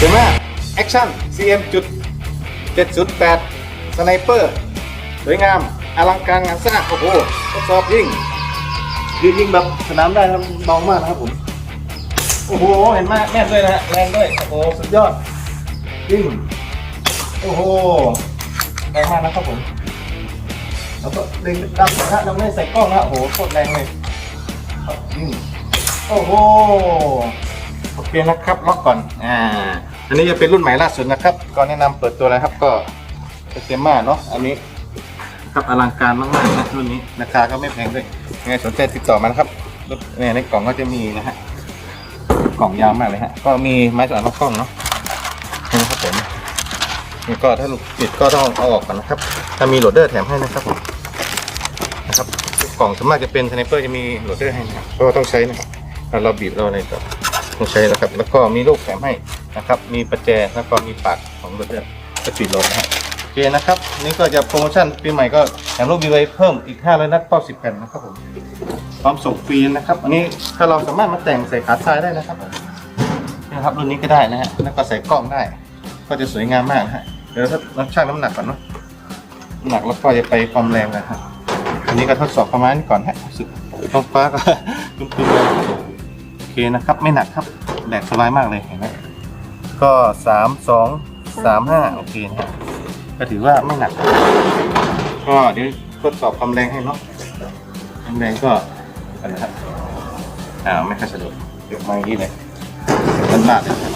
เห็นไหมแอคชั่น CM จุด708สไนเปอร์สวยงาม อลังการงานสร้างโอ้โหทดสอบยิงยิงยิงแบบสนามได้ครับเบามากนะครับผม โอ้โห เห็นไหมแม่นด้วยนะฮะแรงด้วย โอ้โห สุดยอดยิงโอ้โหแรงมากนะครับผม แล้วก็ดึงดับนะเราไม่ได้ใส่กล้องนะโอ้โหโคตรแรงเลยครับยิงโอ้โหโอเคนะครับ ล็อกก่อน อ่า อันนี้จะเป็นรุ่นใหม่ล่าสุดนะครับก่อนแนะนำเปิดตัวเลยครับก็เต็มมาเนาะอันนี้ครับอลังการมากๆนะรุ่นนี้ราคาก็ไม่แพงด้วยยังไงสนใจติดต่อมานะครับเนี่ยในกล่องก็จะมีนะฮะกล่องยาวมากเลยฮะก็มีไม้สานล็อกกล้องเนาะนี่นะครับผมนี่ก็ถ้าลูกติดก็ต้องเอาออกก่อนนะครับ ถ้ามีโหลดเดอร์แถมให้นะครับผมนะครับกล่องส่วนมากจะเป็นสไนเปอร์จะมีโหลดเดอร์ให้นะครับก็ต้องใช้นะครับเราบีบเราอะไรก็ ต้องใช้นะครับ แล้วก็มีลูกแถมให้นะครับ มีประแจแล้วก็มีปากของโหลดเดอร์จะปิดโหลดนะฮะโอเคนะครับ นี่ก็จะโปรโมชั่นปีใหม่ก็แถมลูกบีไวเพิ่มอีก500นัดเป้า10แผ่นนะครับผมพร้อมส่งฟรีนะครับ อันนี้ถ้าเราสามารถมาแต่งใส่ขาทรายได้นะครับนะครับรุ่นนี้ก็ได้นะฮะแล้วก็ใส่กล้องได้ ก็จะสวยงามมากนะฮะเดี๋ยวถ้าเราชั่งน้ำหนักก่อนเนาะน้ำหนักแล้วก็จะไปความแรงกันครับอันนี้ก็ทดสอบประมาณนี้ก่อนฮะรู้สึกท้องฟ้าก็ตุ้มๆเลย เคนะครับ ไม่หนักครับแบกสบายมากเลยเห็นไหมก็สามสองสามห้าโอเคนะฮะก็ถือว่าไม่หนัก ก็เดี๋ยวทดสอบความแรงให้เนาะความแรงก็อันนะครับอ่าไม่ค่อยสะดวกยกมาอย่างนี้เลยมันบาดเลยครับ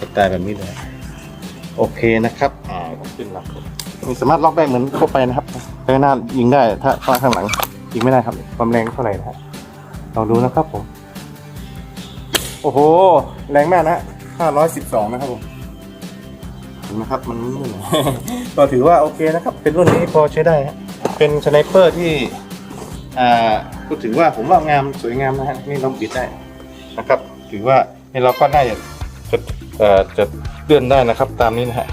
สไตล์แบบนี้เลยโอเคนะครับอ่าขึ้นหลักมีสามารถล็อกได้เหมือนเข้าไปนะครับข้างหน้ายิงได้ถ้าข้างข้างหลังยิงไม่ได้ครับความแรงเท่าไหร่นะฮะลองดูนะครับผมโอ้โห แรงมากนะ512 นะครับผมเห็นไหมครับ มันนี่เลยก็ถือว่าโอเคนะครับ เป็นรุ่นนี้พอใช้ได้ฮะเป็นสไนเปอร์ที่อ่าก็ถือว่าผมว่างามสวยงามนะฮะนี่เราปิดได้นะครับ ถือว่านี่เราก็ได้จะเอ่อจะเลื่อนได้นะครับ ตามนี้นะฮะ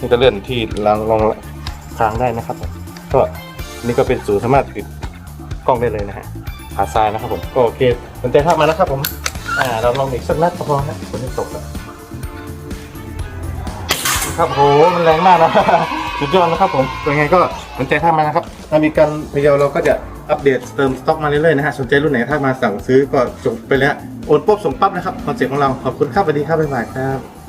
นี่ก็เลื่อนที่รางรองทางได้นะครับผมก็นี่ก็เป็นศูนย์สามารถติดกล้องได้เลยนะฮะขาซ้ายนะครับผมก็โอเคสนใจทักมานะครับผม อ่า เราลองอีกสักนัดก็พอนะฝนจะตกแล้วครับโหมันแรงมากนะ สุดยอดนะครับผมยังไงก็สนใจท่ามานะครับถ้ามีการพยายามเราก็จะอัปเดตเติมสต็อกมาเรื่อยๆนะฮะสนใจรุ่นไหนถ้ามาสั่งซื้อก็ส่งไปแล้วโอนปุ๊บส่งปั๊บนะครับคอนเซ็ปต์ของเราขอบคุณครับสวัสดีครับบ๊ายบายครับ